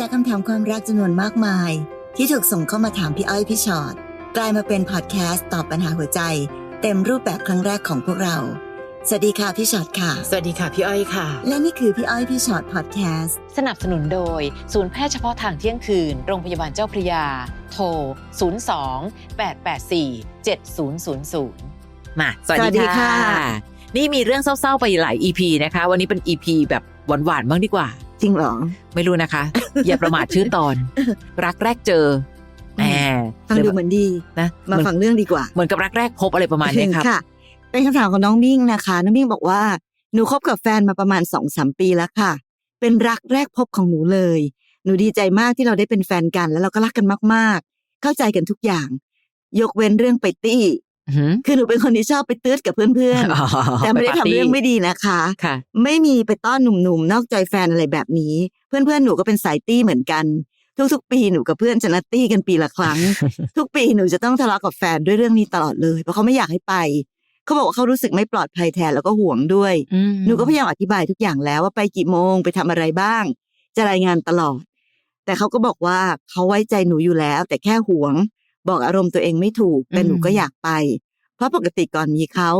จากคำถามความรักจำนวนมากมาย ที่ถูกส่งเข้ามาถามพี่อ้อยพี่ชอ็อตกลายมาเป็นพอดแคสต์ตอบปัญหาหัวใจ เต็มรูปแบบครั้งแรกของพวกเรา สวัสดีค่ะพี่ชอ็อตค่ะ สวัสดีค่ะพี่อ้อยค่ะ และนี่คือพี่อ้อยพี่ชอ็อตพอดแคสต์สนับสนุนโดย ศูนย์แพทย์เฉพาะทางเที่ยงคืน โรงพยาบาลเจ้าพระยา โทร 02 884 7000 มา สวัสสวัสดีดีค่ะค่ะ นี่มีเรื่องเศร้าๆไปหลาย EP นะคะ วันนี้เป็น EP แบบหวานๆบ้างดีกว่า จริงเหรอ ไม่รู้นะคะ อย่าประมาทชื่อตอน รักแรกเจอแหมฟังดูเหมือนดีนะมาเหมือนฟังเรื่องดีกว่า เหมือนกับรักแรกพบอะไรประมาณเนี้ยครับค่ะเป็นคำถามของน้องมิ่งนะคะ น้องมิ่งบอกว่าหนูคบกับแฟนมาประมาณสองสามปีแล้วค่ะ เป็นรักแรกพบของหนูเลย หนูดีใจมากที่เราได้เป็นแฟนกัน แล้วเราก็รักกันมากๆ เข้าใจกันทุกอย่าง ยกเว้นเรื่องไปตี้อือหือ คือหนูเป็นคนที่ชอบไปตืดกับเพื่อนอ๋อๆแต่ไม่ได้ปาทำตี้เรื่องไม่ดีนะคะค่ะ ไม่มีไปต้อนหนุ่มๆ นอกใจแฟนอะไรแบบนี้ เพื่อนๆ หนูก็เป็นสายตี้เหมือนกัน ทุกๆ ปีหนูกับเพื่อนจะนัดตี้กันปีละครั้ง ทุกปีหนูจะต้องทะเลาะกับแฟนด้วยเรื่องนี้ตลอดเลย เพราะเขาไม่อยากให้ไป เขาบอกว่าเขารู้สึกไม่ปลอดภัยแทนแล้วก็ห่วงด้วยอืมหนูก็พยายามอธิบายทุกอย่างแล้วว่าไปกี่โมงไปทำอะไรบ้าง จะรายงานตลอด แต่เขาก็บอกว่าเขาไว้ใจหนูอยู่แล้ว แต่แค่ห่วงบอกอารมณ์ตัวเองไม่ถูกแต่หนูก็อยากไป เพราะปกติก่อนมีเขา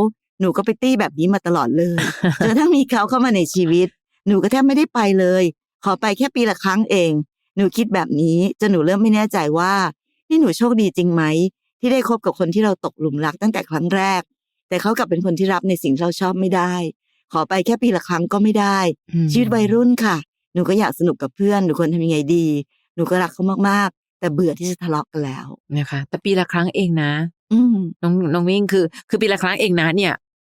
หนูก็ไปตี้แบบนี้มาตลอดเลยจนกระทั่งมีเขาเข้ามาในชีวิต หนูก็แทบไม่ได้ไปเลย ขอไปแค่ปีละครั้งเอง หนูคิดแบบนี้จนหนูเริ่มไม่แน่ใจว่านี่หนูโชคดีจริงไหมที่ได้คบกับคนที่เราตกหลุมรักตั้งแต่ครั้งแรก แต่เขากลับเป็นคนที่รับในสิ่งที่เราชอบไม่ได้ ขอไปแค่ปีละครั้งก็ไม่ได้อืมชีวิตวัยรุ่นค่ะ หนูก็อยากสนุกกับเพื่อนหนูควรทำยังไงดี หนูก็รักเขามากๆ แต่เบื่อที่จะทะเลาะกันแล้วนะคะแต่ปีละครั้งเองนะ อืมน้องน้องวิ่งคือ คือปีละครั้งเองนะเนี่ย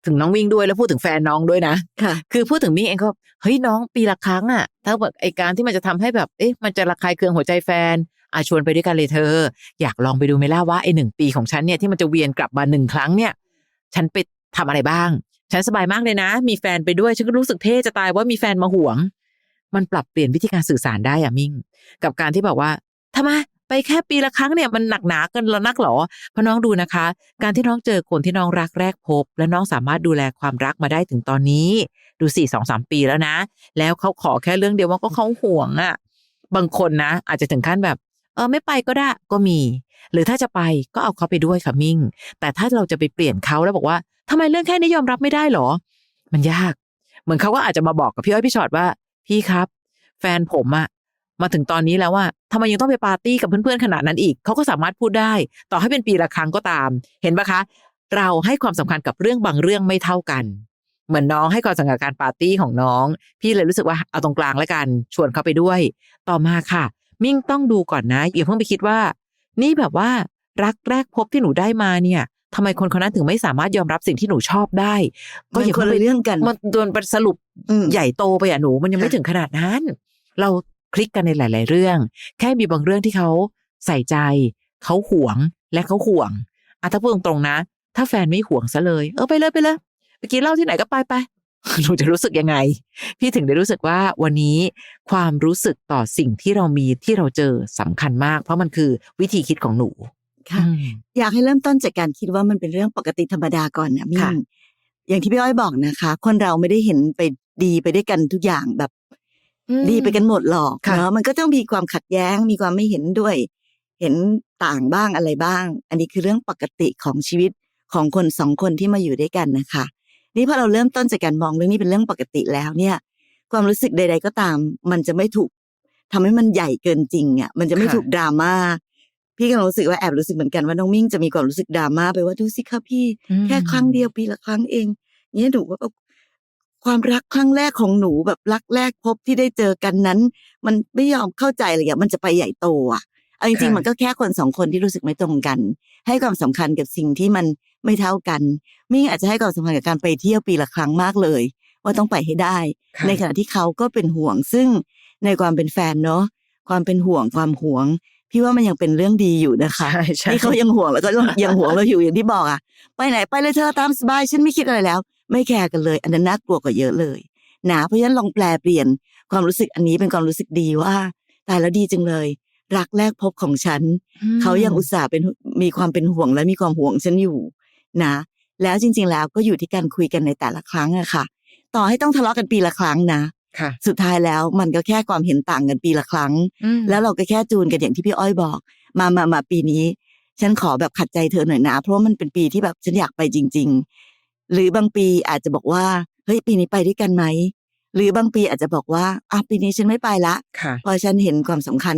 ถึงน้องวิ่งด้วยแล้วพูดถึงแฟนน้องด้วยนะค่ะ คือพูดถึงมิ่งเองก็เฮ้ยน้องปีละครั้งอะถ้าแบบไอการที่มันจะทำให้แบบเอ๊ะมันจะระคายเคืองหัวใจแฟนอาชวนไปด้วยกันเลยเธอ อยากลองไปดูไหมล่ะว่าไอหนึ่งปีของฉันเนี่ยที่มันจะเวียนกลับมาหนึ่งครั้งเนี่ย ฉันไปทำอะไรบ้าง ฉันสบายมากเลยนะ มีแฟนไปด้วยฉันก็รู้สึกเท่จะตายว่ามีแฟนมาห่วง มันปรับเปลี่ยนวิธีการสื่อสารได้อะมิ่ง กับการที่แบบว่าทำไม ไปแค่ปีละครั้งเนี่ยมันหนักหนาเกันแล้วนักหรอพราะน้องดูนะคะ การที่น้องเจอคนที่น้องรักแรกพบ และน้องสามารถดูแลความรักมาได้ถึงตอนนี้ ดูสี่สองสามปีแล้วนะ แล้วเขาขอแค่เรื่องเดียวว่าก็เขาห่วงอะ่ะบางคนนะ อาจจะถึงขั้นแบบ เออไม่ไปก็ได้ก็มี หรือถ้าจะไปก็เอาเขาไปด้วยค่ะมิ่ง แต่ถ้าเราจะไปเปลี่ยนเขาแล้วบอกว่าทำไมเรื่องแค่นี้ยอมรับไม่ได้หรอ มันยาก เหมือนเขาก็อาจจะมาบอกกับพี่อ้อยพี่ชอตว่า พี่ครับ แฟนผมอะ มาถึงตอนนี้แล้วว่าทำไมยังต้องไปปาร์ตี้กับเพื่อนๆขนาดนั้นอีกเขาก็สามารถพูดได้ ต่อให้เป็นปีละครั้งก็ตาม เห็นปะคะ เราให้ความสำคัญกับเรื่องบางเรื่องไม่เท่ากัน เหมือนน้องให้ความสำคัญกับการปาร์ตี้ของน้อง พี่เลยรู้สึกว่าเอาตรงกลางแล้วกัน ชวนเขาไปด้วย ต่อมาค่ะ มิ่งต้องดูก่อนนะอย่าเพิ่งไปคิดว่า นี่แบบว่ารักแรกพบที่หนูได้มาเนี่ยทำไมคนคนนั้นถึงไม่สามารถยอมรับสิ่งที่หนูชอบได้ ก็มันอย่าคนเพิ่งละไปเรื่องกัน มันโดนสรุปอืมใหญ่โตไปอะหนู มันยังไม่ค่ะถึงขนาดนั้น เรา คลิกกันในหลาย ๆ เรื่อง แค่มีบางเรื่องที่เขาใส่ใจ เขาห่วงและเขาห่วงอะถ้าพูดตรงๆนะ ถ้าแฟนไม่ห่วงซะเลย เออไปเลยไปเลยไปกินเหล้าที่ไหนก็ไปไปหนูจะรู้สึกยังไง พี่ถึงได้รู้สึกว่าวันนี้ความรู้สึกต่อสิ่งที่เรามีที่เราเจอสำคัญมาก เพราะมันคือวิธีคิดของหนูค่ะอืมอยากให้เริ่มต้นจากการคิดว่ามันเป็นเรื่องปกติธรรมดาก่อนนะมิ่ค่ะงอย่างที่พี่อ้อยบอกนะคะ คนเราไม่ได้เห็นไปดีไปด้วยกันทุกอย่างแบบ ดีไปกันหมดหรอกค่ะ เนาะมันก็ต้องมีความขัดแย้งมีความไม่เห็นด้วย เห็นต่างบ้างอะไรบ้าง อันนี้คือเรื่องปกติของชีวิตของคนสองคนที่มาอยู่ด้วยกันนะคะนี่พอเราเริ่มต้นจากการมองเรื่องนี้เป็นเรื่องปกติแล้วเนี่ย ความรู้สึกใด ๆ ก็ตาม มันจะไม่ถูกทำให้มันใหญ่เกินจริงอะมันจะไม่ค่ะ ถูกดราม่าพี่ก็รู้สึกว่าแอบรู้สึกเหมือนกันว่าน้องมิ่งจะมีความรู้สึกดราม่าไปว่าดูสิคะพี่ แค่ครั้งเดียวปีละครั้งเองเนี่ยหนูว่า ความรักครั้งแรกของหนูแบบรักแรกพบที่ได้เจอกันนั้น มันไม่ยอมเข้าใจเลยอะมันจะไปใหญ่โตอะเอาจริงๆค่ะมันก็แค่คนสองคนที่รู้สึกไม่ตรงกัน ให้ความสำคัญกับสิ่งที่มันไม่เท่ากันมิ่งอาจจะให้ความสำคัญกับการไปเที่ยวปีละครั้งมากเลย ว่าต้องไปให้ได้ค่ะในขณะที่เขาก็เป็นห่วงซึ่งในความเป็นแฟนเนาะความเป็นห่วงความห่วงพี่ว่ามันยังเป็นเรื่องดีอยู่นะคะใช่ใช่ที่เขายังห่วงแล้วก็ยังห่วงเราอยู่อย่างที่บอกอะไปไหนไปเลยเธอตามสบายฉันไม่คิดอะไรแล้ว ไม่แคร์กันเลย อันนั้นน่ากลัวกว่าเยอะเลยนะเพราะฉะนั้นลองแปลเปลี่ยนความรู้สึกอันนี้เป็นความรู้สึกดีว่าตายแล้วดีจังเลย รักแรกพบของฉัน เขายังอุตส่าห์เป็นมีความเป็นห่วงและมีความห่วงฉันอยู่นะ แล้วจริง ๆ แล้วก็อยู่ที่การคุยกันในแต่ละครั้งอะค่ะ ต่อให้ต้องทะเลาะกันปีละครั้งนะค่ะสุดท้ายแล้วมันก็แค่ความเห็นต่างกันปีละครั้ง แล้วเราก็แค่จูนกันอย่างที่พี่อ้อยบอก มามามาปีนี้ ฉันขอแบบขัดใจเธอหน่อยนะ เพราะว่ามันเป็นปีที่แบบฉันอยากไปจริงๆ หรือบางปีอาจจะบอกว่าเฮ้ยปีนี้ไปด้วยกันไหมหรือบางปีอาจจะบอกว่าอะปีนี้ฉันไม่ไปละค่ะเพราะฉันเห็นความสำคัญ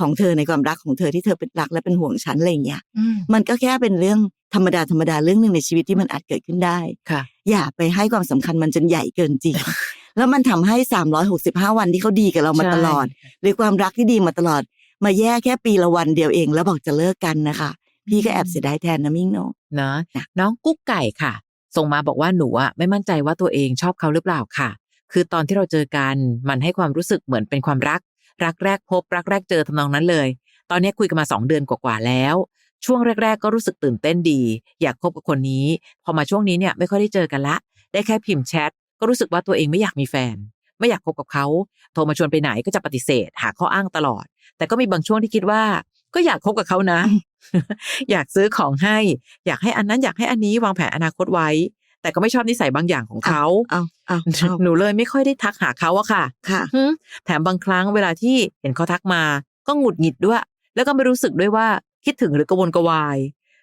ของเธอในความรักของเธอที่เธอเป็นรักและเป็นห่วงฉันอะไรอย่างเงี้ยอืมมันก็แค่เป็นเรื่องธรรมดาธรรมดาเรื่องหนึ่งในชีวิตที่มันอาจเกิดขึ้นได้ค่ะ อย่าไปให้ความสำคัญมันจนใหญ่เกินจริง แล้วมันทำให้ 365 วันที่เขาดีกับเรามาตลอด หรือความรักที่ดีมาตลอด มาแย่แค่ปีละวันเดียวเอง แล้วบอกจะเลิกกันนะคะ พี่ก็แอบเสียดายแทนนะมิ่งเนาะเนาะนะน้องกุ๊กไก่ค่ะ ส่งมาบอกว่าหนูอะไม่มั่นใจว่าตัวเองชอบเขาหรือเปล่าค่ะ คือตอนที่เราเจอกันมันให้ความรู้สึกเหมือนเป็นความรัก รักแรกพบ รักแรกเจอทำนองนั้นเลย ตอนนี้คุยกันมาสองเดือนกว่าๆแล้ว ช่วงแรก ๆ ก็รู้สึกตื่นเต้นดี อยากคบกับคนนี้ พอมาช่วงนี้เนี่ยไม่ค่อยได้เจอกันละ ได้แค่พิมพ์แชทก็รู้สึกว่าตัวเองไม่อยากมีแฟน ไม่อยากคบกับเขาโทรมาชวนไปไหนก็จะปฏิเสธ หาข้ออ้างตลอด แต่ก็มีบางช่วงที่คิดว่า ก็อยากคบกับเขานะ อยากซื้อของให้ อยากให้อันนั้นอยากให้อันนี้วางแผนอนาคตไว้ แต่ก็ไม่ชอบนิสัยบางอย่างของเขาเอาเอาเอาหนูเลยไม่ค่อยได้ทักหาเขาอะค่ะ ค่ะหึแถมบางครั้งเวลาที่เห็นเขาทักมา ก็หงุดหงิดด้วย แล้วก็ไม่รู้สึกด้วยว่าคิดถึงหรือกระวนกระวาย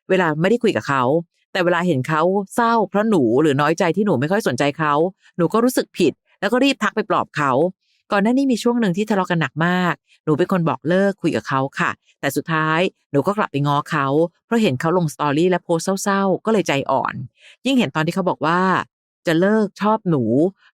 เวลาไม่ได้คุยกับเขา แต่เวลาเห็นเขาเศร้าเพราะหนูหรือน้อยใจที่หนูไม่ค่อยสนใจเขา หนูก็รู้สึกผิด แล้วก็รีบทักไปปลอบเขา ก่อนหน้านี้มีช่วงหนึ่งที่ทะเลาะกันหนักมาก หนูเป็นคนบอกเลิกคุยกับเขาค่ะ แต่สุดท้ายหนูก็กลับไปง้อเขา เพราะเห็นเขาลงสตอรี่และโพสต์เศร้าๆ ก็เลยใจอ่อน ยิ่งเห็นตอนที่เขาบอกว่า จะเลิกชอบหนู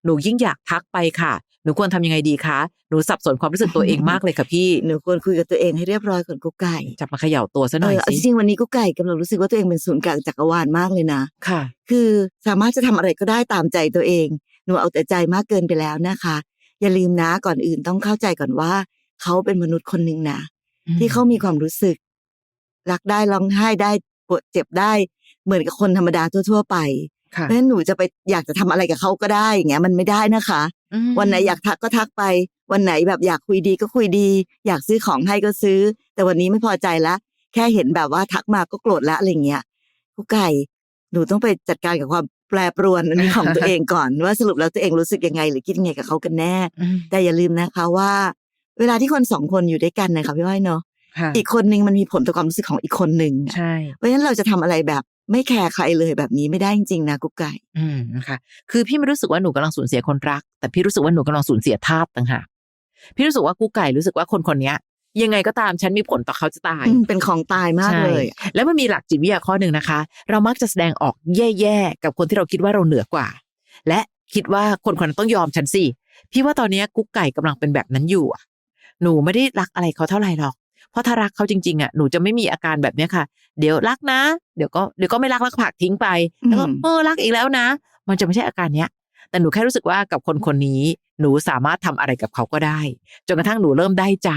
หนูยิ่งอยากทักไปค่ะ หนูควรทำยังไงดีคะ หนูสับสนความรู้สึกตัวเองมากเลยค่ะพี่ หนูควรคุยกับตัวเองให้เรียบร้อยก่อนกุ๊กไก่ จับมาเขย่าตัวซะหน่อยเออเอาจสิริงๆวันนี้กุ๊กไก่กำลังรู้สึกว่าตัวเองเป็นศูนย์กลางจักรวาลมากเลยนะ ค่ะ คือสามารถจะทำอะไรก็ได้ตามใจตัวเองหนูเอาแต่ใจมากเกินไปแล้วนะคะ อย่าลืมนะก่อนอื่นต้องเข้าใจก่อนว่า เขาเป็นมนุษย์คนหนึ่งนะที่เขามีความรู้สึก รักได้ร้องไห้ได้ปวดเจ็บได้ เหมือนกับคนธรรมดาทั่ว ๆ ไปค่ะเพราะฉะนั้นหนูจะไปอยากจะทำอะไรกับเขาก็ได้อย่างเงี้ยมันไม่ได้นะคะอืมวันไหนอยากทักก็ทักไป วันไหนแบบอยากคุยดีก็คุยดี อยากซื้อของให้ก็ซื้อ แต่วันนี้ไม่พอใจละ แค่เห็นแบบว่าทักมาก็โกรธละอะไรเงี้ยกุ๊กไก่หนูต้องไปจัดการกับความแปรปรวนอันนี้ของตัวเองก่อน ว่าสรุปแล้วตัวเองรู้สึกยังไง หรือคิดยังไงกับเขากันแน่อืมแต่อย่าลืมนะคะว่า เวลาที่คนสองคนอยู่ด้วยกันนะคะพี่อ้อยเนาะค่ะอีกคนนึงมันมีผลต่อความรู้สึกของอีกคนหนึ่งอะใช่เพราะฉะนั้นเราจะทำอะไรแบบไม่แคร์ใครเลยแบบนี้ไม่ได้จริงๆนะกุ๊กไก่ อืมนะคะคือพี่ไม่รู้สึกว่าหนูกำลังสูญเสียคนรัก แต่พี่รู้สึกว่าหนูกำลังสูญเสียทาสต่างหากพี่รู้สึกว่ากูไก่รู้สึกว่าคนคนเนี้ ยยังไงก็ตามฉันมีผลต่อเขาจะตายอืมเป็นของตายมากใช่เลย แล้วมันมีหลักจิตวิทยาข้อหนึ่งนะคะ เรามักจะแสดงออกแย่ๆกับคนที่เราคิดว่าเราเหนือกว่า และคิดว่าคนคนนั้นต้องยอมฉันสิพี่ว่าตอนเนี้ยกุ๊กไก่กำลังเป็นแบบนั้นอยู่อะหนูไม่ได้รักอะไรเขาเท่าไหร่หรอก เพราะถ้ารักเขาจริงๆอะหนูจะไม่มีอาการแบบเนี้ยค่ะ เดี๋ยวรักนะ เดี๋ยวก็เดี๋ยวก็ไม่รักแล้วก็ผลักทิ้งไปแล้วก็อืมเออรักอีกแล้วนะ มันจะไม่ใช่อาการเนี้ย แต่หนูแค่รู้สึกว่ากับคนคนนี้ หนูสามารถทำอะไรกับเขาก็ได้ จนกระทั่งหนูเริ่มได้ใจ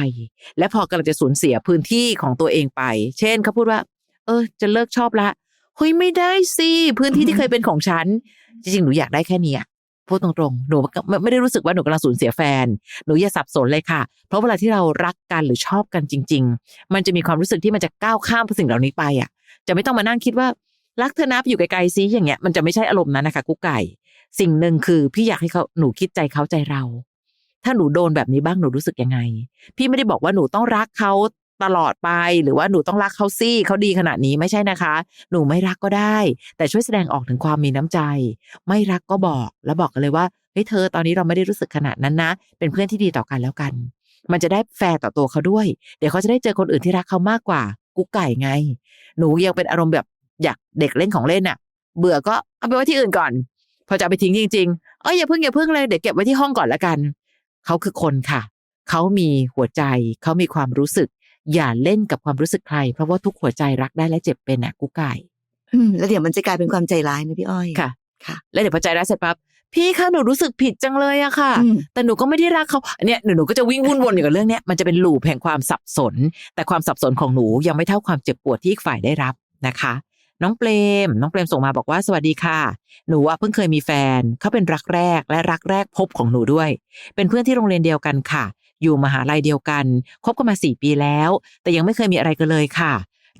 และพอกำลังจะสูญเสียพื้นที่ของตัวเองไป เช่นเขาพูดว่า เออ จะเลิกชอบละเฮ้ยไม่ได้สิพื้นที่ที่เคยเป็นของฉัน จริงๆหนูอยากได้แค่นี้พูดตรงๆ หนูไม่ไม่ได้รู้สึกว่าหนูกำลังสูญเสียแฟน หนูอย่าสับสนเลยค่ะ เพราะเวลาที่เรารักกันหรือชอบกันจริง ๆ มันจะมีความรู้สึกที่มันจะก้าวข้ามสิ่งเหล่านี้ไปอะ จะไม่ต้องมานั่งคิดว่ารักเธอนะไปอยู่ไกลๆซิอย่างเงี้ย มันจะไม่ใช่อารมณ์นั้นนะคะกุ๊กไก่ สิ่งหนึ่งคือพี่อยากให้เขาหนูคิดใจเขาใจเรา ถ้าหนูโดนแบบนี้บ้างหนูรู้สึกยังไง พี่ไม่ได้บอกว่าหนูต้องรักเขาตลอดไปหรือว่าหนูต้องรักเขาซี่เขาดีขนาดนี้ไม่ใช่นะคะ หนูไม่รักก็ได้ แต่ช่วยแสดงออกถึงความมีน้ำใจ ไม่รักก็บอกแล้วบอกกันเลยว่าเฮ้ยเธอตอนนี้เราไม่ได้รู้สึกขนาดนั้นนะ เป็นเพื่อนที่ดีต่อกันแล้วกัน มันจะได้แฟร์ต่อตัวเขาด้วย เดี๋ยวเขาจะได้เจอคนอื่นที่รักเขามากกว่า กุ๊กไก่ไง หนูยังเป็นอารมณ์แบบอยากเด็กเล่นของเล่นน่ะ เบื่อก็เอาไปไว้ที่อื่นก่อน พอจะเอาไปทิ้งจริงๆเอ้ยอย่าเพิ่งอย่าเพิ่งเลยเดี๋ยวเก็บไว้ที่ห้องก่อนละกัน เขาคือคนค่ะ เขามีหัวใจ เขามีความรู้สึก อย่าเล่นกับความรู้สึกใคร เพราะว่าทุกหัวใจรักได้และเจ็บเป็นน่ะกุ๊กไก่อืมแล้วเดี๋ยวมันจะกลายเป็นความใจร้ายนะพี่อ้อยค่ะค่ะ แล้วเดี๋ยวพอใจร้ายเสร็จปั๊บพี่คะหนูรู้สึกผิดจังเลยอะค่ะอืมแต่หนูก็ไม่ได้รักเขาเนี่ยหนูหนูก็จะวิ่งวุ่นวนอยู่กับเรื่องเนี้ยมันจะเป็นลูปแห่งความสับสน แต่ความสับสนของหนูยังไม่เท่าความเจ็บปวดที่อีกฝ่ายได้รับนะคะ น้องเปรมน้องเปรมส่งมาบอกว่าสวัสดีค่ะ หนูว่าเพิ่งเคยมีแฟนเขาเป็นรักแรกและรักแรกพบของหนูด้วย เป็นเพื่อนที่โรงเรียนเดียวกันค่ะ อยู่มหาลัยเดียวกันคบกันมาสี่ปีแล้ว แต่ยังไม่เคยมีอะไรกันเลยค่ะ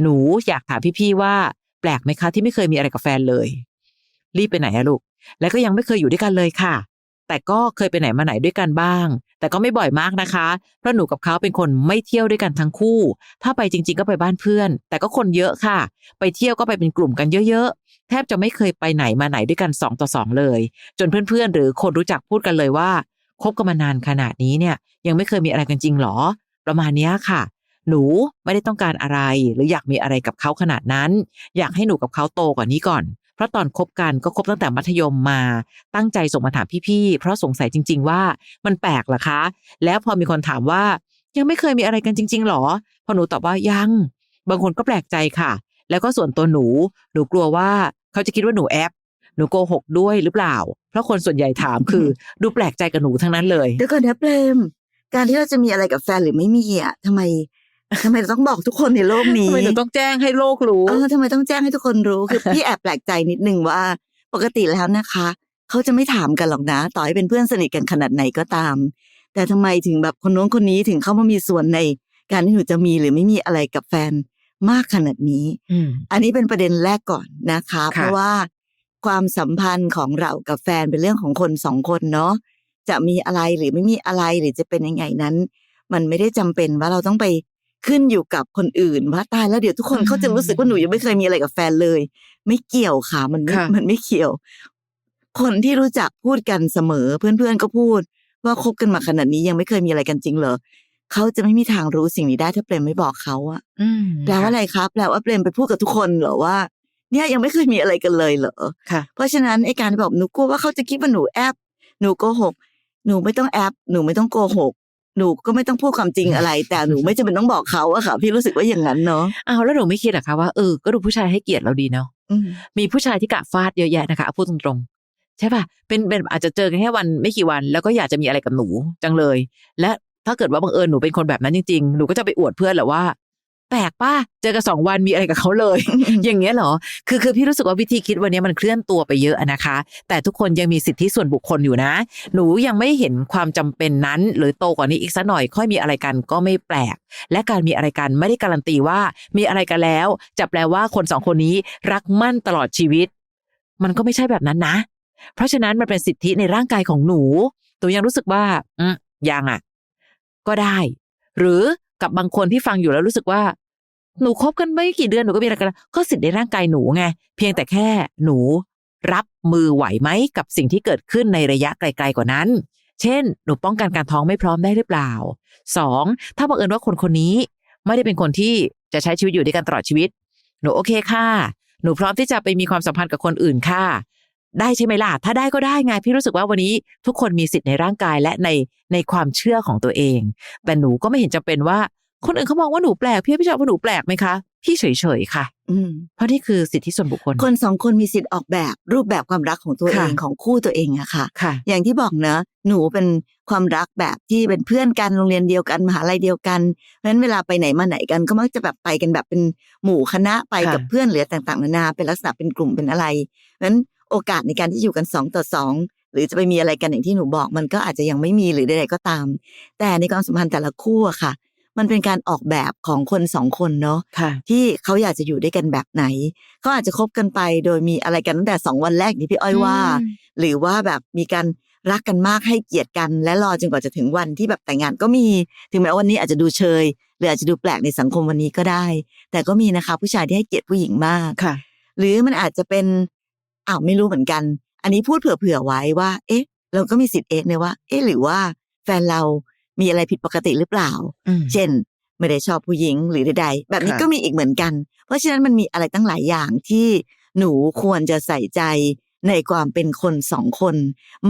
หนูอยากถามพี่ๆว่า แปลกไหมคะที่ไม่เคยมีอะไรกับแฟนเลย รีบไปไหนอะลูก แล้วก็ยังไม่เคยอยู่ด้วยกันเลยค่ะ แต่ก็เคยไปไหนมาไหนด้วยกันบ้าง แต่ก็ไม่บ่อยมากนะคะ เพราะหนูกับเขาเป็นคนไม่เที่ยวด้วยกันทั้งคู่ ถ้าไปจริง ๆ ก็ไปบ้านเพื่อน แต่ก็คนเยอะค่ะ ไปเที่ยวก็ไปเป็นกลุ่มกันเยอะๆ แทบจะไม่เคยไปไหนมาไหนด้วยกันสองต่อสองเลย จนเพื่อนๆ หรือคนรู้จักพูดกันเลยว่าคบกันมานานขนาดนี้เนี่ย ยังไม่เคยมีอะไรกันจริงหรอ ประมาณนี้ค่ะ หนูไม่ได้ต้องการอะไร หรืออยากมีอะไรกับเขาขนาดนั้น อยากให้หนูกับเขาโตกว่านี้ก่อน เพราะตอนคบกันก็คบตั้งแต่มัธยมมา ตั้งใจส่งมาถามพี่ๆ เพราะสงสัยจริง ๆ ว่ามันแปลกเหรอคะ แล้วพอมีคนถามว่า ยังไม่เคยมีอะไรกันจริง ๆหรอ พอหนูตอบว่ายัง บางคนก็แปลกใจค่ะ แล้วก็ส่วนตัวหนู หนูกลัวว่าเขาจะคิดว่าหนูแอบหนูโกหกด้วยหรือเปล่า เพราะคนส่วนใหญ่ถามคือ ดูแปลกใจกับหนูทั้งนั้นเลย เดี๋ยวก่อนนะเปรม การที่เราจะมีอะไรกับแฟนหรือไม่มีอะทำไม ทำไมเราต้องบอกทุกคนในโลกนี้ทำไมหนูต้องแจ้งให้โลกรู้เออทำไมต้องแจ้งให้ทุกคนรู้คือพี่แอบแปลกใจนิดนึงว่า ปกติแล้วนะคะเขาจะไม่ถามกันหรอกนะ ต่อให้เป็นเพื่อนสนิทกันขนาดไหนก็ตาม แต่ทำไมถึงแบบคนโน้นคนนี้ถึงเข้ามามีส่วนใน การที่หนูจะมีหรือไม่มีอะไรกับแฟนมากขนาดนี้อืมอันนี้เป็นประเด็นแรกก่อนนะคะค่ะเพราะว่าความสัมพันธ์ของเรากับแฟนเป็นเรื่องของคนสองคนเนาะจะมีอะไรหรือไม่มีอะไรหรือจะเป็นยังไงนั้น มันไม่ได้จำเป็นว่าเราต้องไป ขึ้นอยู่กับคนอื่นว่าตายแล้วเดี๋ยวทุกคนเขาจะรู้สึกว่าหนูยังไม่เคยมีอะไรกับแฟนเลย ไม่เกี่ยวค่ะ มันไม่ค่ะมันไม่เกี่ยว คนที่รู้จักพูดกันเสมอ เพื่อนๆก็พูด ว่าคบกันมาขนาดนี้ยังไม่เคยมีอะไรกันจริงเหรอเขาจะไม่มีทางรู้สิ่งนี้ได้ถ้าเปรมไม่บอกเขาอะอืมแปลว่าอะไรครับแปลว่าเปรมไปพูดกับทุกคนเหรอว่า เนี่ยยังไม่เคยมีอะไรกันเลยเหรอค่ะเพราะฉะนั้นไอ้การที่บอกหนูกลัวว่าเขาจะคิดว่าหนูแอบหนูโกหกหนูไม่ต้องแอบหนูไม่ต้องโกหก หนูก็ไม่ต้องพูดความจริงอะไร แต่หนูไม่จำเป็นต้องบอกเขาอะค่ะ พี่รู้สึกว่าอย่างนั้นเนาะอ้าวแล้วหนูไม่คิดเหรอคะว่าเออก็ดูผู้ชายให้เกียรติเราดีเนาะอืมมีผู้ชายที่กะฟาดเยอะแยะนะคะเอาพูดตรงๆใช่ป่ะเป็นเป็นอาจจะเจอกันแค่วันไม่กี่วัน แล้วก็อยากจะมีอะไรกับหนูจังเลย และถ้าเกิดว่าบังเอิญหนูเป็นคนแบบนั้นจริงๆหนูก็จะไปอวดเพื่อนแหละว่า แปลกป้าเจอกันสองวันมีอะไรกับเขาเลย อย่างเงี้ยเหรอ คือคือพี่รู้สึกว่าวิธีคิดวันนี้มันเคลื่อนตัวไปเยอะอะนะคะ แต่ทุกคนยังมีสิทธิส่วนบุคคลอยู่นะ หนูยังไม่เห็นความจำเป็นนั้น หรือโตกว่านี้อีกสักหน่อยค่อยมีอะไรกันก็ไม่แปลก และการมีอะไรกันไม่ได้การันตีว่ามีอะไรกันแล้วจะแปลว่าคนสองคนนี้รักมั่นตลอดชีวิต มันก็ไม่ใช่แบบนั้นนะ เพราะฉะนั้นมันเป็นสิทธิในร่างกายของหนูตัวยังรู้สึกว่าอืมยังอะ ก็ได้ หรือ กับบางคนที่ฟังอยู่แล้วรู้สึกว่า หนูคบกันไม่กี่เดือนหนูก็มีอะไรกันแล้วก็สิทธิในร่างกายหนูไงเพียงแต่แค่หนูรับมือไหวไหมกับสิ่งที่เกิดขึ้นในระยะไกล ๆ กว่านั้น เช่น หนูป้องกันการท้องไม่พร้อมได้หรือเปล่าสองถ้าบังเอิญว่าคนคนนี้ ไม่ได้เป็นคนที่จะใช้ชีวิตอยู่ด้วยกันตลอดชีวิต หนูโอเคค่ะ หนูพร้อมที่จะไปมีความสัมพันธ์กับคนอื่นค่ะ ได้ใช่ไหมล่ะ ถ้าได้ก็ได้ไง พี่รู้สึกว่าวันนี้ทุกคนมีสิทธิ์ในร่างกายและในในความเชื่อของตัวเอง แต่หนูก็ไม่เห็นจำเป็นว่า คนอื่นเขามองว่าหนูแปลก พี่พี่ชอบว่าหนูแปลกไหมคะ พี่เฉยๆค่ะ อืมเพราะนี่คือสิทธิส่วนบุคคล คนสองคนมีสิทธิ์ออกแบบรูปแบบความรักของตัวเอค่ะงของคู่ตัวเองอะค่ะค่ะอย่างที่บอกเนอะหนูเป็นความรักแบบที่เป็นเพื่อนกันโรงเรียนเดียวกันมหาลัยเดียวกัน เพราะฉะนั้นเวลาไปไหนมาไหนกันก็มักจะแบบไปกันแบบเป็นหมู่คณะไปค่ะกับเพื่อนหรือต่างๆนานาเป็นลักษณะเป็นกลุ่มเป็นอะไรเพราะฉะนั้น โอกาสในการที่อยู่กันสองต่อสองหรือจะไปมีอะไรกันอย่างที่หนูบอก มันก็อาจจะยังไม่มีหรือใดๆก็ตาม แต่ในความสัมพันธ์แต่ละคู่อะค่ะ มันเป็นการออกแบบของคนสองคนเนาะค่ะที่เขาอยากจะอยู่ด้วยกันแบบไหนเขาอาจจะคบกันไป โดยมีอะไรกันตั้งแต่สองวันแรกที่พี่อ้อยว่า หรือว่าแบบมีการรักกันมากให้เกียรติกันและรอจนกว่าจะถึงวันที่แบบแต่งงานก็มี ถึงแม้ว่าวันนี้อาจจะดูเชยหรืออาจจะดูแปลกในสังคมวันนี้ก็ได้ แต่ก็มีนะคะ ผู้ชายที่ให้เกียรติผู้หญิงมากค่ะ หรือมันอาจจะเป็น อ้าวไม่รู้เหมือนกัน อันนี้พูดเผื่อๆไว้ว่า เอ๊ะ เราก็มีสิทธิ์เอ๊ะเนี่ยว่า เอ๊ะหรือว่า แฟนเรามีอะไรผิดปกติหรือเปล่าอืมเช่น ไม่ได้ชอบผู้หญิงหรือใดๆแบบนี้ค่ะก็มีอีกเหมือนกัน เพราะฉะนั้นมันมีอะไรตั้งหลายอย่างที่หนูควรจะใส่ใจในความเป็นคนสองคน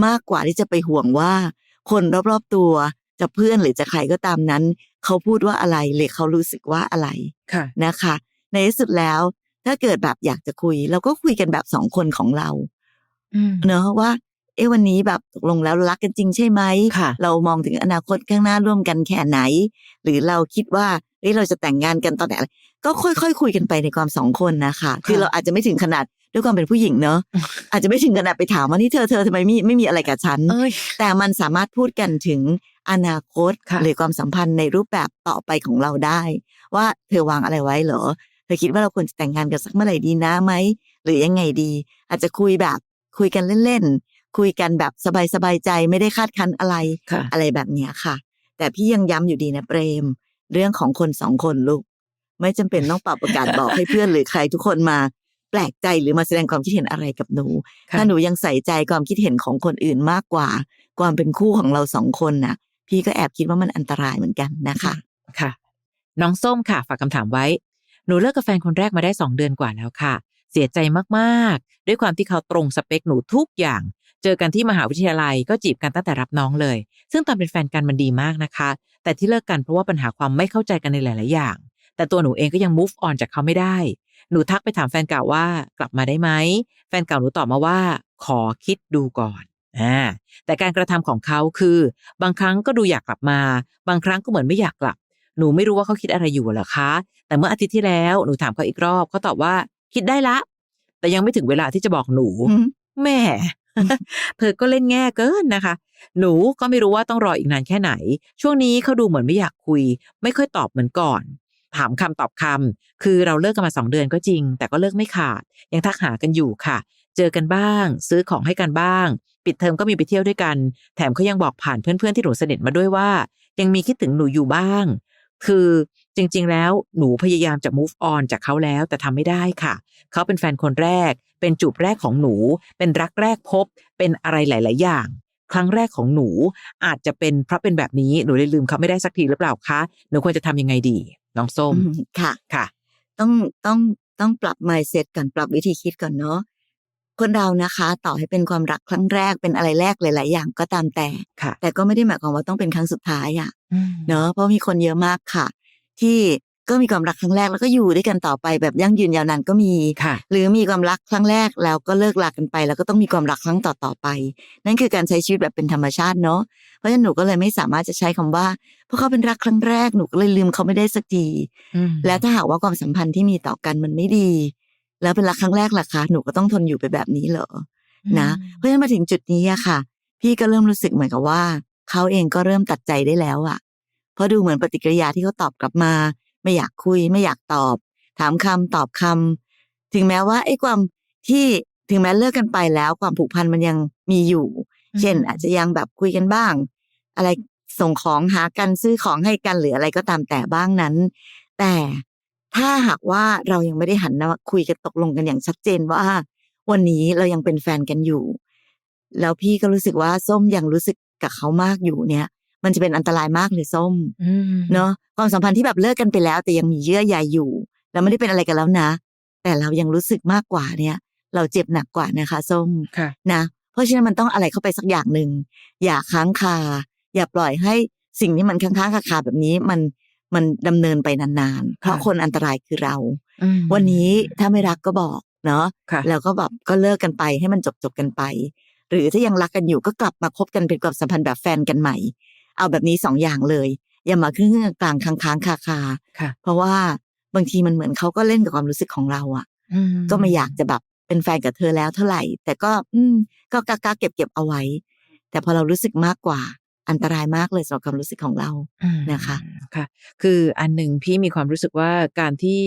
มากกว่าที่จะไปห่วงว่า คนรอบๆตัวจะเพื่อนหรือจะใครก็ตามนั้น เขาพูดว่าอะไรหรือเขารู้สึกว่าอะไรค่ะนะคะ ในที่สุดแล้ว ถ้าเกิดแบบอยากจะคุย เราก็คุยกันแบบสองคนของเราอืมเนอะว่า เอ๊ะวันนี้แบบตกลงแล้วรักกันจริงใช่ไหมค่ะเรามองถึงอนาคตข้างหน้าร่วมกันแค่ไหน หรือเราคิดว่าเฮ้ยเราจะแต่งงานกันตอนไหนอะไรก็ค่อยๆคุยกันไปในความสองคนนะคะคือเราอาจจะไม่ถึงขนาดด้วยความเป็นผู้หญิงเนอะอาจจะไม่ถึงขนาดไปถามว่านี่เธอเธอทำไมไม่ไม่มีอะไรกับฉันเอ้ยแต่มันสามารถพูดกันถึงอนาคตค่ะหรือความสัมพันธ์ในรูปแบบต่อไปของเราได้ ว่าเธอวางอะไรไว้เหรอ เธอคิดว่าเราควรจะแต่งงานกันสักเมื่อไหร่ดีนะไหมหรือยังไงดี อาจจะคุยแบบคุยกันเล่นๆคุยกันแบบสบายๆใจไม่ได้คาดคันอะไรค่ะอะไรแบบเนี้ยค่ะ แต่พี่ยังย้ำอยู่ดีนะเปรม เรื่องของคนสองคนลูก ไม่จำเป็นต้องเป่าประกาศบอกให้เพื่อนหรือใครทุกคนมาแปลกใจหรือมาแสดงความคิดเห็นอะไรกับหนูค่ะถ้าหนูยังใส่ใจความคิดเห็นของคนอื่นมากกว่า ความเป็นคู่ของเราสองคนน่ะ พี่ก็แอบคิดว่ามันอันตรายเหมือนกันนะคะ ค่ะ น้องส้มค่ะ ฝากคำถามไว้ หนูเลิกกับแฟนคนแรกมาได้สองเดือนกว่าแล้วค่ะ เสียใจมากๆ ด้วยความที่เขาตรงสเปคหนูทุกอย่าง เจอกันที่มหาวิทยาลัยก็จีบกันตั้งแต่รับน้องเลย ซึ่งตอนเป็นแฟนกันมันดีมากนะคะ แต่ที่เลิกกันเพราะว่าปัญหาความไม่เข้าใจกันในหลาย ๆ อย่าง แต่ตัวหนูเองก็ยัง move on จากเขาไม่ได้ หนูทักไปถามแฟนเก่าว่ากลับมาได้ไหม แฟนเก่าหนูตอบมาว่า ขอคิดดูก่อนอ่าแต่การกระทำของเขาคือ บางครั้งก็ดูอยากกลับมา บางครั้งก็เหมือนไม่อยากกลับ หนูไม่รู้ว่าเขาคิดอะไรอยู่หรอคะ แต่เมื่ออาทิตย์ที่แล้วหนูถามเขาอีกรอบเขาตอบว่า คิดได้ละ แต่ยังไม่ถึงเวลาที่จะบอกหนูอืมแม่ เธอก็เล่นแง่เกินนะคะ หนูก็ไม่รู้ว่าต้องรออีกนานแค่ไหน ช่วงนี้เขาดูเหมือนไม่อยากคุย ไม่ค่อยตอบเหมือนก่อน ถามคำตอบคำคือเราเลิกกันมาสองเดือนก็จริง แต่ก็เลิกไม่ขาด ยังทักหากันอยู่ค่ะ เจอกันบ้าง ซื้อของให้กันบ้าง ปิดเทอมก็มีไปเที่ยวด้วยกัน แถมเขายังบอกผ่านเพื่อนๆที่หนูสนิทมาด้วยว่า ยังมีคิดถึงหนูอยู่บ้าง คือ จริง ๆ แล้วหนูพยายามจะ move on จากเขาแล้วแต่ทำไม่ได้ค่ะ เขาเป็นแฟนคนแรก เป็นจูบแรกของหนู เป็นรักแรกพบ เป็นอะไรหลาย ๆ อย่าง ครั้งแรกของหนูอาจจะเป็นเพราะเป็นแบบนี้หนูเลยลืมเขาไม่ได้สักทีหรือเปล่าคะหนูควรจะทำยังไงดีน้องส้มอืมค่ะค่ะ ต้องต้องต้องปรับ mindset ก่อนปรับวิธีคิดก่อนเนาะคนเรานะคะ ต่อให้เป็นความรักครั้งแรกเป็นอะไรแรกหลาย ๆ อย่างก็ตามแต่ค่ะแต่ก็ไม่ได้หมายความว่าต้องเป็นครั้งสุดท้ายอะอืมเนาะเพราะมีคนเยอะมากค่ะ ที่ก็มีความรักครั้งแรกแล้วก็อยู่ด้วยกันต่อไปแบบยั่งยืนยาวนานก็มีค่ะหรือมีความรักครั้งแรกแล้วก็เลิกลากันไป แล้วก็ต้องมีความรักครั้งต่อๆไป นั่นคือการใช้ชีวิตแบบเป็นธรรมชาติเนาะเพราะฉะนั้นหนูก็เลยไม่สามารถจะใช้คำว่าเพราะเขาเป็นรักครั้งแรกหนูก็เลยลืมเขาไม่ได้สักทีอืมแล้วถ้าหากว่าความสัมพันธ์ที่มีต่อกันมันไม่ดี แล้วเป็นรักครั้งแรกล่ะคะหนูก็ต้องทนอยู่ไปแบบนี้เหรอนะเพราะฉะนั้นมาถึงจุดนี้อะค่ะ พี่ก็เริ่มรู้สึกเหมือนกับว่า เขาเองก็เริ่มตัดใจได้แล้วอะ เพราะดูเหมือนปฏิกิริยาที่เขาตอบกลับมา ไม่อยากคุย ไม่อยากตอบ ถามคำตอบคำถึงแม้ว่าไอ้ความที่ถึงแม้เลิกกันไปแล้ว ความผูกพันมันยังมีอยู่ เช่น อาจจะยังแบบคุยกันบ้าง อะไรส่งของหากันซื้อของให้กันหรืออะไรก็ตามแต่บ้างนั้น แต่ถ้าหากว่าเรายังไม่ได้หันมาคุยกันตกลงกันอย่างชัดเจนว่า วันนี้เรายังเป็นแฟนกันอยู่ แล้วพี่ก็รู้สึกว่าส้มยังรู้สึกกับเขามากอยู่เนี่ย มันจะเป็นอันตรายมากเลยส้มอืมเนาะความสัมพันธ์ที่แบบเลิกกันไปแล้ว แต่ยังมีเยื่อใยอยู่ แล้วไม่ได้เป็นอะไรกันแล้วนะ แต่เรายังรู้สึกมากกว่าเนี่ย เราเจ็บหนักกว่านะคะ ส้มค่ะนะเพราะฉะนั้นมันต้องอะไรเข้าไปสักอย่างหนึ่งอย่าค้างคา อย่าปล่อยให้สิ่งที่มันค้างๆคาๆแบบนี้มันมันดำเนินไปนานๆ เพราะค่ะคนอันตรายคือเราอืมวันนี้ถ้าไม่รักก็บอกเนาะค่ะแล้วก็แบบก็เลิกกันไปให้มันจบจบๆกันไป หรือถ้ายังรักกันอยู่ก็กลับมาคบกันเป็นความสัมพันธ์แบบแฟนกันใหม่ เอาแบบนี้สองอย่างเลย อย่ามาครึ่งๆกลางๆค้างๆคาคาๆค่ะเพราะว่าบางทีมันเหมือนเขาก็เล่นกับความรู้สึกของเราอะอืก็ไม่อยากจะแบบเป็นแฟนกับเธอแล้วเท่าไหร่ แต่ก็ อืม ก็กล้าๆเก็บเก็บเอาไว้ แต่พอเรารู้สึกมากกว่าอันตรายมากเลยสำหรับความรู้สึกของเราอืมนะคะค่ะ คืออันหนึ่งพี่มีความรู้สึกว่าการที่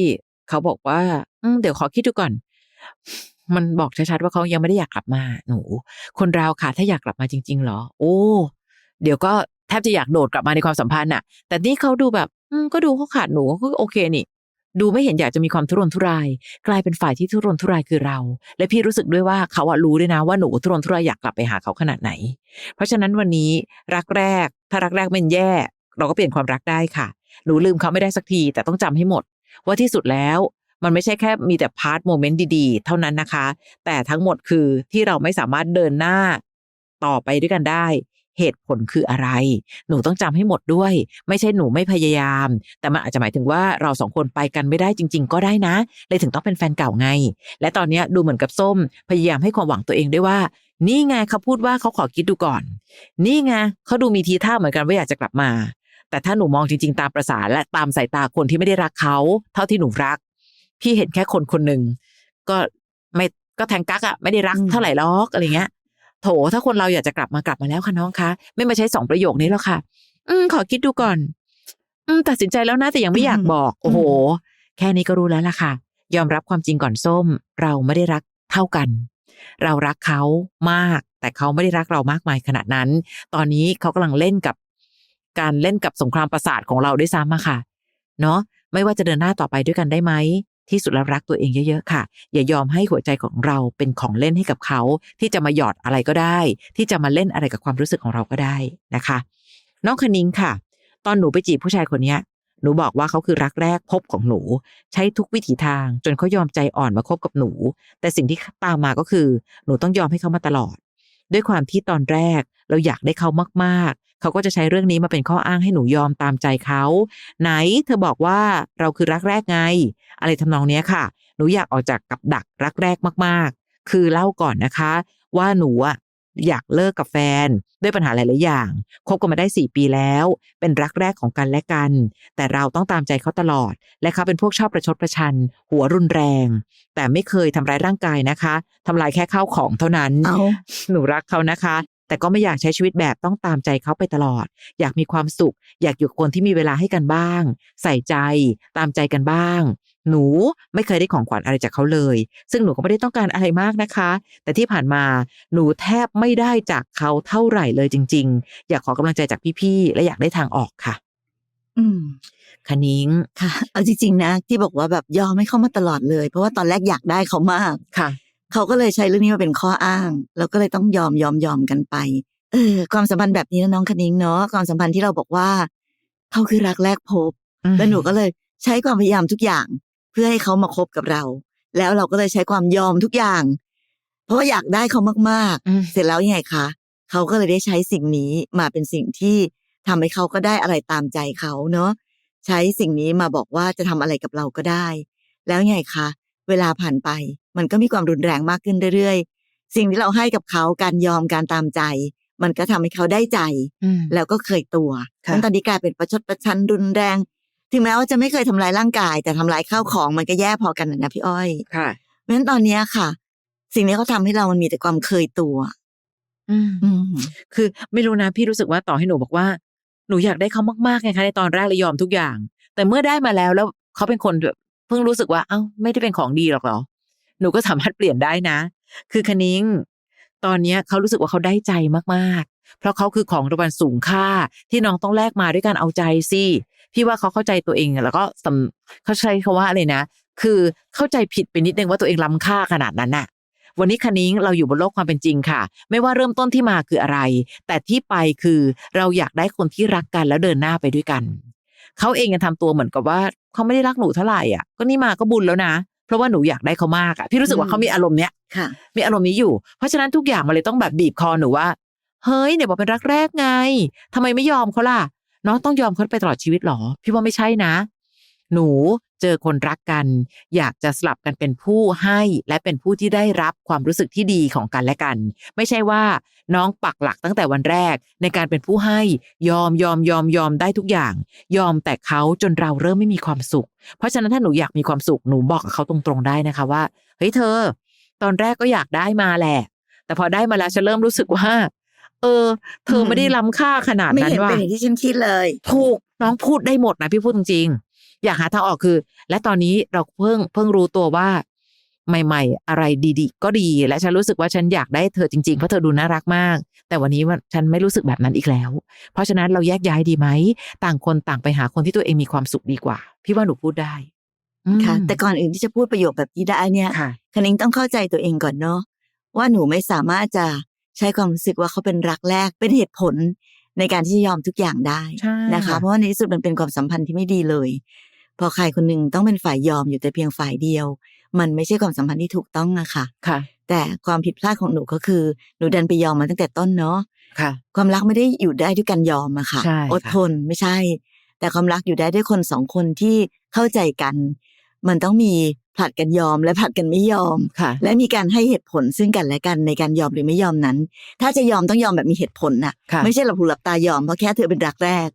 เขาบอกว่าอืมเดี๋ยวขอคิดดูก่อน มันบอกชัดๆว่าเขายังไม่ได้อยากกลับมาหนู คนเราค่ะถ้าอยากกลับมาจริงๆเหรอ โอ้ เดี๋ยวก็ แทบจะอยากโดดกลับมาในความสัมพันธ์น่ะแต่นี่เขาดูแบบอืมก็ดูเขาขาดหนูก็โอเคนี่ ดูไม่เห็นอยากจะมีความทุรนทุราย กลายเป็นฝ่ายที่ทุรนทุรายคือเรา และพี่รู้สึกด้วยว่าเขาอะรู้ด้วยนะว่าหนูทุรนทุรายอยากกลับไปหาเขาขนาดไหน เพราะฉะนั้นวันนี้รักแรก ถ้ารักแรกเป็นแย่ เราก็เปลี่ยนความรักได้ค่ะ หนูลืมเขาไม่ได้สักที แต่ต้องจำให้หมด ว่าที่สุดแล้วมันไม่ใช่แค่มีแต่พาร์ทโมเมนต์ดีๆ เท่านั้นนะคะ แต่ทั้งหมดคือที่เราไม่สามารถเดินหน้าต่อไปด้วยกันได้ เหตุผลคืออะไร หนูต้องจำให้หมดด้วย ไม่ใช่หนูไม่พยายาม แต่มันอาจจะหมายถึงว่าเราสองคนไปกันไม่ได้จริง ๆ ก็ได้นะ เลยถึงต้องเป็นแฟนเก่าไง และตอนนี้ดูเหมือนกับส้ม พยายามให้ความหวังตัวเองด้วยว่า นี่ไงเขาพูดว่าเขาขอคิดดูก่อน นี่ไงเขาดูมีทีท่าเหมือนกันว่าอยากจะกลับมา แต่ถ้าหนูมองจริง ๆ ตามประสาและตามสายตาคนที่ไม่ได้รักเขาเท่าที่หนูรัก พี่เห็นแค่คนคนหนึ่งก็ไม่ก็แทงกักอะไม่ได้รักเท่าไหร่หรอกอะไรเงี้ย โถถ้าคนเราอยากจะกลับมากลับมาแล้วค่ะน้องคะ ไม่มาใช้สองประโยคนี้แล้วค่ะ อืม ขอคิดดูก่อน อืม ตัดสินใจแล้วนะแต่ยังไม่อยากบอก โอ้โห แค่นี้ก็รู้แล้วล่ะค่ะ ยอมรับความจริงก่อนส้ม เราไม่ได้รักเท่ากัน เรารักเขามาก แต่เขาไม่ได้รักเรามากมายขนาดนั้น ตอนนี้เขากำลังเล่นกับ การเล่นกับสงครามประสาทของเราด้วยซ้ำอะค่ะ เนาะไม่ว่าจะเดินหน้าต่อไปด้วยกันได้ไหม ที่สุดแล้วรักตัวเองเยอะๆค่ะ อย่ายอมให้หัวใจของเราเป็นของเล่นให้กับเขา ที่จะมาหยอดอะไรก็ได้ ที่จะมาเล่นอะไรกับความรู้สึกของเราก็ได้นะคะ น้องคณิงค่ะ ตอนหนูไปจีบผู้ชายคนนี้หนูบอกว่าเขาคือรักแรกพบของหนู ใช้ทุกวิถีทาง จนเขายอมใจอ่อนมาคบกับหนู แต่สิ่งที่ตามมาก็คือ หนูต้องยอมให้เขามาตลอด ด้วยความที่ตอนแรกเราอยากได้เขามาก เขาก็จะใช้เรื่องนี้มาเป็นข้ออ้างให้หนูยอมตามใจเขา ไหนเธอบอกว่าเราคือรักแรกไง อะไรทำนองเนี้ยค่ะ หนูอยากออกจากกับดักรักแรกมากๆ คือเล่าก่อนนะคะ ว่าหนูอะอยากเลิกกับแฟน ด้วยปัญหาหลายๆอย่างคบกันมาได้สี่ปีแล้ว เป็นรักแรกของกันและกัน แต่เราต้องตามใจเขาตลอด และเขาเป็นพวกชอบประชดประชัน หัวรุนแรง แต่ไม่เคยทำร้ายร่างกายนะคะทำลายแค่ข้าวของเท่านั้นเอาหนูรักเขานะคะ แต่ก็ไม่อยากใช้ชีวิตแบบต้องตามใจเขาไปตลอด อยากมีความสุข อยากอยู่กับคนที่มีเวลาให้กันบ้าง ใส่ใจ ตามใจกันบ้าง หนูไม่เคยได้ของขวัญอะไรจากเขาเลย ซึ่งหนูก็ไม่ได้ต้องการอะไรมากนะคะ แต่ที่ผ่านมาหนูแทบไม่ได้จากเขาเท่าไหร่เลยจริง ๆ อยากขอกำลังใจจากพี่ๆและอยากได้ทางออกค่ะ อืมคณิงค่ะ เอาจริงๆนะ ที่บอกว่าแบบยอมให้เขามาตลอดเลย เพราะว่าตอนแรกอยากได้เขามากค่ะ เขาก็เลยใช้เรื่องนี้มาเป็นข้ออ้าง แล้วก็เลยต้องยอมยอมยอมกันไป เออ ความสัมพันธ์แบบนี้นะน้องคณิงเนาะความสัมพันธ์ที่เราบอกว่าเขาคือรักแรกพบแล้วหนูก็เลยใช้ความพยายามทุกอย่าง เพื่อให้เขามาคบกับเรา แล้วเราก็เลยใช้ความยอมทุกอย่าง เพราะว่าอยากได้เขามากอืมๆเสร็จแล้วยังไงคะเขาก็เลยได้ใช้สิ่งนี้มาเป็นสิ่งที่ทำให้เขาก็ได้อะไรตามใจเขาเนาะใช้สิ่งนี้มาบอกว่าจะทำอะไรกับเราก็ได้ แล้วยังไงคะเวลาผ่านไป มันก็มีความรุนแรงมากขึ้นเรื่อยๆ สิ่งที่เราให้กับเขาการยอมการตามใจ มันก็ทำให้เขาได้ใจอืมแล้วก็เคยตัวค่ะทั้งตอนนี้กลายเป็นประชดประชันรุนแรง ถึงแม้ว่าจะไม่เคยทำลายร่างกาย แต่ทำลายข้าวของมันก็แย่พอกันนะนะพี่อ้อยค่ะเพราะฉะนั้นตอนเนี้ยค่ะ สิ่งนี้เขาทำให้เรามันมีแต่ความเคยตัวอืมอืมคือไม่รู้นะพี่รู้สึกว่าต่อให้หนูบอกว่า หนูอยากได้เขามากๆไงคะในตอนแรกเลยยอมทุกอย่าง แต่เมื่อได้มาแล้วแล้วเขาเป็นคนแบบเพิ่งรู้สึกว่า เอ้าไม่ได้เป็นของดีหรอกเหรอ หนูก็สามารถเปลี่ยนได้นะ คือคณิ้งตอนนี้เขารู้สึกว่าเขาได้ใจมากๆ เพราะเขาคือของรางวัลสูงค่าที่น้องต้องแลกมาด้วยการเอาใจสิพี่ว่าเขาเข้าใจตัวเองแล้วก็สำเขาใช้คาว่าอะไรนะ คือเข้าใจผิดไปนิดนึงว่าตัวเองล้ำค่าขนาดนั้นน่ะ วันนี้คณิ้งเราอยู่บนโลกความเป็นจริงค่ะ ไม่ว่าเริ่มต้นที่มาคืออะไร แต่ที่ไปคือเราอยากได้คนที่รักกันแล้วเดินหน้าไปด้วยกัน เขาเองยังทำตัวเหมือนกับว่าเขาไม่ได้รักหนูเท่าไหร่อะ ก็นี่มาก็บุญแล้วนะ เพราะว่าหนูอยากได้เขามากอะพี่รู้สึกว่าอืมเขามีอารมณ์เนี้ยค่ะ มีอารมณ์นี้อยู่ เพราะฉะนั้นทุกอย่างมันเลยต้องแบบบีบคอหนูว่า เฮ้ยเนี่ยบอกเป็นรักแรกไงทำไมไม่ยอมเขาล่ะ น้องต้องยอมเขาไปตลอดชีวิตหรอ พี่ว่าไม่ใช่นะ หนู เจอคนรักกัน อยากจะสลับกันเป็นผู้ให้และเป็นผู้ที่ได้รับความรู้สึกที่ดีของกันและกัน ไม่ใช่ว่าน้องปักหลักตั้งแต่วันแรก ในการเป็นผู้ให้ยอมยอมยอมยอมได้ทุกอย่าง ยอมแต่เขาจนเราเริ่มไม่มีความสุข เพราะฉะนั้นถ้าหนูอยากมีความสุขหนูบอกกับเขาตรงๆได้นะคะว่าเฮ้ยเธอ ตอนแรกก็อยากได้มาแหละ แต่พอได้มาแล้วฉันเริ่มรู้สึกว่า เออ เธอไม่ได้ล้ำค่าขนาดไม่นั้นเห็นว่เป็นอย่างที่ฉันคิดเลย ถูกน้องพูดได้หมดนะพี่พูดจริง อยากหาทางออกคือ และตอนนี้เราเพิ่งเพิ่งรู้ตัวว่า ใหม่ ๆ อะไรดีๆ ก็ดี และฉันรู้สึกว่าฉันอยากได้เธอจริงๆ เพราะเธอดูน่ารักมาก แต่วันนี้ว่าฉันไม่รู้สึกแบบนั้นอีกแล้ว เพราะฉะนั้นเราแยกย้ายดีไหม ต่างคนต่างไปหาคนที่ตัวเองมีความสุขดีกว่า พี่ว่าหนูพูดได้อืมค่ะ แต่ก่อนอื่นที่จะพูดประโยคแบบนี้ได้เนี่ยค่ะคณิงต้องเข้าใจตัวเองก่อนเนาะว่าหนูไม่สามารถจะใช้ความรู้สึกว่าเขาเป็นรักแรกเป็นเหตุผลในการที่จะยอมทุกอย่างได้ใช่นะคะค่ะเพราะว่าในที่สุดมันเป็นความสัมพันธ์ที่ไม่ดีเลย พอใครคนหนึ่งต้องเป็นฝ่ายยอมอยู่แต่เพียงฝ่ายเดียว มันไม่ใช่ความสัมพันธ์ที่ถูกต้องอะค่ะ ค่ะ แต่ความผิดพลาดของหนูก็คือหนูดันไปยอมมาตั้งแต่ต้นเนาะค่ะ ความรักไม่ได้อยู่ได้ด้วยการยอมอะค่ะ ใช่ค่ะ อดทนไม่ใช่ แต่ความรักอยู่ได้ด้วยคนสองคนที่เข้าใจกัน มันต้องมีผลัดกันยอมและผลัดกันไม่ยอม ค่ะ และมีการให้เหตุผลซึ่งกันและกันในการยอมหรือไม่ยอมนั้น ถ้าจะยอมต้องยอมแบบมีเหตุผลน่ะ ค่ะ ไม่ใช่หลับหูหลับตายอมเพราะแค่เธอเป็นรักแรกม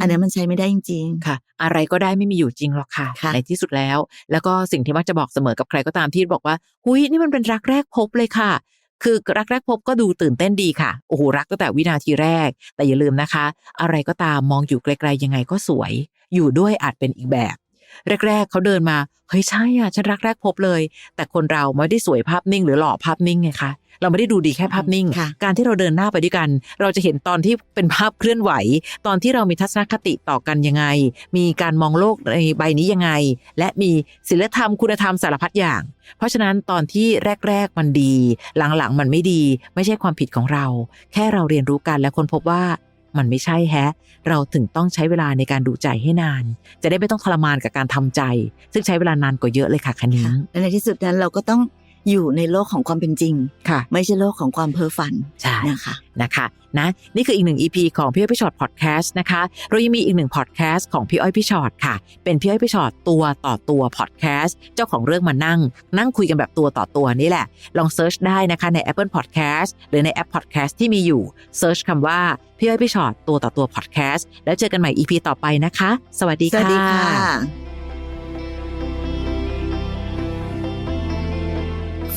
อันนั้นมันใช้ไม่ได้จริงค่ะ อะไรก็ได้ไม่มีอยู่จริงหรอกค่ะค่ะในที่สุดแล้ว แล้วก็สิ่งที่มักจะบอกเสมอกับใครก็ตามที่บอกว่าหุยนี่มันเป็นรักแรกพบเลยค่ะ คือรักแรกพบก็ดูตื่นเต้นดีค่ะโอ้โหรักตั้งแต่วินาทีแรก แต่อย่าลืมนะคะ อะไรก็ตามมองอยู่ไกลๆยังไงก็สวย อยู่ด้วยอาจเป็นอีกแบบ แรก ๆเขาเดินมาเฮ้ยใช่อะฉันรักแรกพบเลย แต่คนเราไม่ได้สวยภาพนิ่ง หรือหล่อภาพนิ่งไงคะเราไม่ได้ดูดีแค่ภาพนิ่งค่ะการที่เราเดินหน้าไปด้วยกัน เราจะเห็นตอนที่เป็นภาพเคลื่อนไหว ตอนที่เรามีทัศนคติต่อกันยังไง มีการมองโลกในใบนี้ยังไง และมีศีลธรรมคุณธรรมสารพัดอย่าง เพราะฉะนั้นตอนที่แรก ๆ มันดี หลังๆ มันไม่ดี ไม่ใช่ความผิดของเรา แค่เราเรียนรู้กันและคนพบว่า มันไม่ใช่แฮะ เราถึงต้องใช้เวลาในการดูใจให้นาน จะได้ไม่ต้องทรมานกับการทำใจ ซึ่งใช้เวลานานกว่าเยอะเลยค่ะคันนี้และในที่สุดนั้นเราก็ต้อง อยู่ในโลกของความเป็นจริง ค่ะ ไม่ใช่โลกของความเพ้อฝันใช่นะคะนะคะนะนี่คืออีกหนึ่ง EP ของพี่อ้อยพี่ชอตพอดแคสต์นะคะ เรายังมีอีกหนึ่งพอดแคสต์ของพี่อ้อยพี่ชอตค่ะ เป็นพี่อ้อยพี่ชอตตัวต่อตัวพอดแคสต์เจ้าของเรื่องมานั่ง นั่งคุยกันแบบตัวต่อตัวนี่แหละ ลองเซิร์ชได้นะคะใน Apple Podcast หรือในแอป Podcast ที่มีอยู่เซิร์ชคำว่าพี่อ้อยพี่ชอตตัวต่อตัวพอดแคสต์แล้วเจอกันใหม่ EP ต่อไปนะคะ สวัสดีสวัสดีค่ะ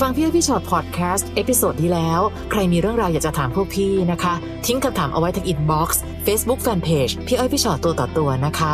ฟังพี่อ้อยพี่ชอตพอดแคสต์เอพิโซดที่แล้ว ใครมีเรื่องราวอยากจะถามพวกพี่นะคะ ทิ้งคำถามเอาไว้ทางอินบ็อกซ์เฟซบุ๊กแฟนเพจพี่อ้อยพี่ชอตตัวต่อตัวนะคะ